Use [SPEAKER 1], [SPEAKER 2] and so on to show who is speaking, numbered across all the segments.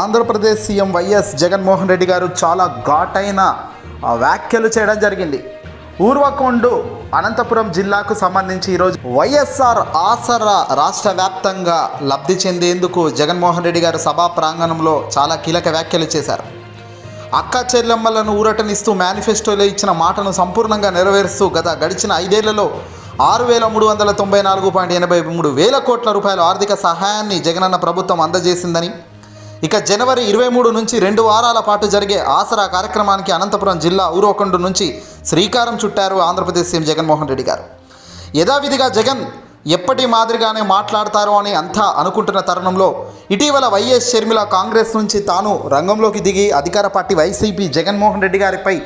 [SPEAKER 1] Andhra Pradesh CM YS Jaganmohan Reddy గారు చాలా ఘాటైన వ్యాఖ్యలు చేయడం జరిగింది. ఊర్వకొండు అనంతపురం జిల్లాకు సంబంధించి ఈరోజు వైఎస్ఆర్ ఆసరా రాష్ట్ర వ్యాప్తంగా లబ్ధి చెందేందుకు జగన్మోహన్ రెడ్డి గారు సభా ప్రాంగణంలో చాలా కీలక వ్యాఖ్యలు చేశారు. అక్క చెల్లెమ్మలను ఊరటనిస్తూ మేనిఫెస్టోలో ఇచ్చిన మాటను సంపూర్ణంగా నెరవేరుస్తూ గత గడిచిన ఐదేళ్ళలో ఆరు వేల మూడు వందల తొంభై నాలుగు పాయింట్ ఎనభై మూడు వేల కోట్ల రూపాయల ఆర్థిక సహాయాన్ని జగనన్న ప్రభుత్వం అందజేసిందని ఇక జనవరి ఇరవై మూడు నుంచి రెండు వారాల పాటు జరిగే ఆసరా కార్యక్రమానికి అనంతపురం జిల్లా ఊరవకొండ నుంచి శ్రీకారం చుట్టారు ఆంధ్రప్రదేశ్ సీఎం జగన్మోహన్ రెడ్డి గారు. యథావిధిగా జగన్ ఎప్పటి మాదిరిగానే మాట్లాడతారో అని అంతా అనుకుంటున్న తరుణంలో ఇటీవల వైఎస్ షర్మిల కాంగ్రెస్ నుంచి తాను రంగంలోకి దిగి అధికార పార్టీ వైసీపీ జగన్మోహన్ రెడ్డి గారిపై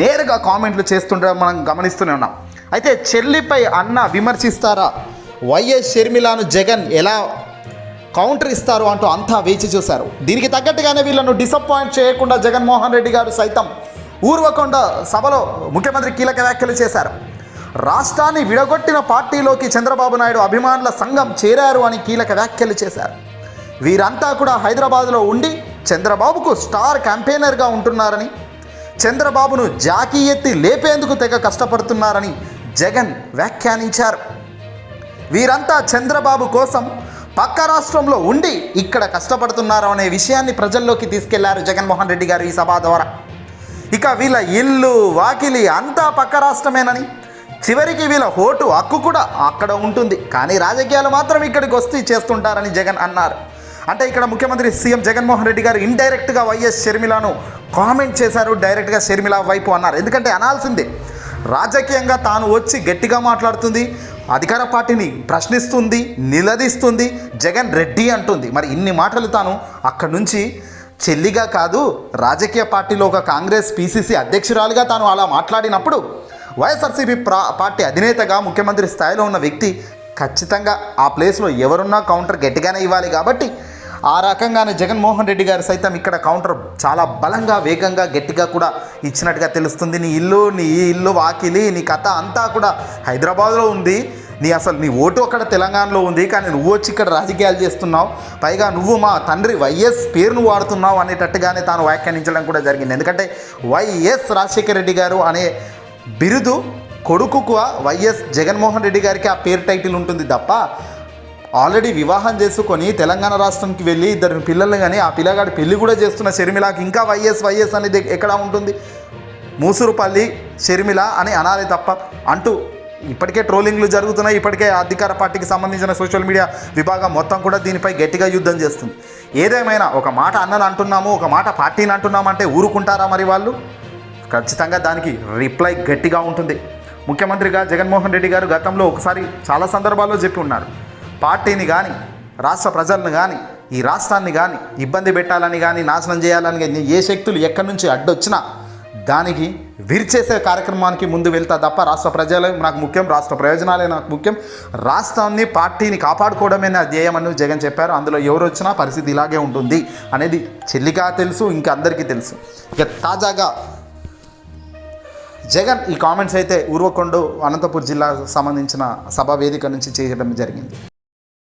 [SPEAKER 1] నేరుగా కామెంట్లు చేస్తుండడం మనం గమనిస్తూనే ఉన్నాం. అయితే చెల్లిపై అన్న విమర్శిస్తారా? వైఎస్ షర్మిలాను జగన్ ఎలా కౌంటర్ ఇస్తారు అంటూ అంతా వేచి చూశారు. దీనికి తగ్గట్టుగానే వీళ్ళను డిసప్పాయింట్ చేయకుండా జగన్మోహన్ రెడ్డి గారు సైతం ఊర్వకొండ సభలో ముఖ్యమంత్రి కీలక వ్యాఖ్యలు చేశారు. రాష్ట్రాన్ని విడగొట్టిన పార్టీలోకి చంద్రబాబు నాయుడు అభిమానుల సంఘం చేరారు అని కీలక వ్యాఖ్యలు చేశారు. వీరంతా కూడా హైదరాబాద్లో ఉండి చంద్రబాబుకు స్టార్ క్యాంపెయినర్గా ఉంటున్నారని చంద్రబాబును జాకీ ఎత్తి లేపేందుకు తెగ కష్టపడుతున్నారని జగన్ వ్యాఖ్యానించారు. వీరంతా చంద్రబాబు కోసం పక్క రాష్ట్రంలో ఉండి ఇక్కడ కష్టపడుతున్నారు అనే విషయాన్ని ప్రజల్లోకి తీసుకెళ్ళారు జగన్మోహన్ రెడ్డి గారు ఈ సభ ద్వారా. ఇక వీళ్ళ ఇల్లు వాకిలి అంతా పక్క రాష్ట్రమేనని చివరికి వీళ్ళ ఓటు హక్కు కూడా అక్కడ ఉంటుంది. కానీ రాజకీయాలు మాత్రం ఇక్కడికి వస్తే చేస్తుంటారని జగన్ అన్నారు. అంటే ఇక్కడ ముఖ్యమంత్రి సీఎం జగన్మోహన్ రెడ్డి గారు ఇండైరెక్ట్గా వైఎస్ షర్మిలను కామెంట్ చేశారు డైరెక్ట్గా షర్మిల వైపు అన్నారు. ఎందుకంటే అనాల్సిందే రాజకీయంగా తాను వచ్చి గట్టిగా మాట్లాడుతుంది అధికార పార్టీని ప్రశ్నిస్తుంది నిలదీస్తుంది జగన్ రెడ్డి అంటుంది. మరి ఇన్ని మాటలు తాను అక్కడి నుంచి చెల్లిగా కాదు రాజకీయ పార్టీలో ఒక కాంగ్రెస్ పీసీసీ అధ్యక్షురాలుగా తాను అలా మాట్లాడినప్పుడు వైఎస్ఆర్సీపీ ప్రా పార్టీ అధినేతగా ముఖ్యమంత్రి స్థాయిలో ఉన్న వ్యక్తి ఖచ్చితంగా ఆ ప్లేస్లో ఎవరున్నా కౌంటర్ గట్టిగానే ఇవ్వాలి కాబట్టి ఆ రకంగానే జగన్మోహన్ రెడ్డి గారు సైతం ఇక్కడ కౌంటర్ చాలా బలంగా వేగంగా గట్టిగా కూడా ఇచ్చినట్టుగా తెలుస్తుంది. నీ ఇల్లు నీ ఇల్లు వాకిలి నీ కథ అంతా కూడా హైదరాబాద్లో ఉంది. నీ అసలు నీ ఓటు అక్కడ తెలంగాణలో ఉంది. కానీ నువ్వు వచ్చి ఇక్కడ రాజకీయాలు చేస్తున్నావు. పైగా నువ్వు మా తండ్రి వైఎస్ పేరును వాడుతున్నావు అనేటట్టుగానే తాను వ్యాఖ్యానించడం కూడా జరిగింది. ఎందుకంటే వైఎస్ రాజశేఖర రెడ్డి గారు అనే బిరుదు కొడుకుకు వైఎస్ జగన్మోహన్ రెడ్డి గారికి ఆ పేరు టైటిల్ ఉంటుంది తప్ప ఆల్రెడీ వివాహం చేసుకొని తెలంగాణ రాష్ట్రంకి వెళ్ళి ఇద్దరు పిల్లల్ని కానీ ఆ పిల్లగాడి పెళ్ళి కూడా చేస్తున్న షర్మిలాకి ఇంకా వైఎస్ వైఎస్ అనేది ఎక్కడ ఉంటుంది? మూసురుపల్లి షర్మిల అని అనాలి తప్ప అంటూ ఇప్పటికే ట్రోలింగ్లు జరుగుతున్నాయి. ఇప్పటికే అధికార పార్టీకి సంబంధించిన సోషల్ మీడియా విభాగం మొత్తం కూడా దీనిపై గట్టిగా యుద్ధం చేస్తుంది. ఏదేమైనా ఒక మాట అన్నలు అంటున్నాము ఒక మాట పార్టీని అంటున్నామంటే ఊరుకుంటారా మరి వాళ్ళు? ఖచ్చితంగా దానికి రిప్లై గట్టిగా ఉంటుంది. ముఖ్యమంత్రిగా జగన్మోహన్ రెడ్డి గారు గతంలో ఒకసారి చాలా సందర్భాల్లో చెప్పి ఉన్నారు. పార్టీని కానీ రాష్ట్ర ప్రజలను కానీ ఈ రాష్ట్రాన్ని కానీ ఇబ్బంది పెట్టాలని కానీ నాశనం చేయాలని కానీ ఏ శక్తులు ఎక్కడి నుంచి అడ్డొచ్చినా దానికి విరిచేసే కార్యక్రమానికి ముందు వెళ్తా తప్ప రాష్ట్ర ప్రజలే నాకు ముఖ్యం రాష్ట్ర ప్రయోజనాలే నాకు ముఖ్యం. రాష్ట్రాన్ని పార్టీని కాపాడుకోవడమే నా ధ్యేయమని జగన్ చెప్పారు. అందులో ఎవరు వచ్చినా పరిస్థితి ఇలాగే ఉంటుంది అనేది చెల్లిగా తెలుసు ఇంకా అందరికీ తెలుసు. ఇక తాజాగా జగన్ ఈ కామెంట్స్ అయితే ఊర్వకొండ అనంతపూర్ జిల్లాకు సంబంధించిన సభా వేదిక నుంచి చేయడం జరిగింది.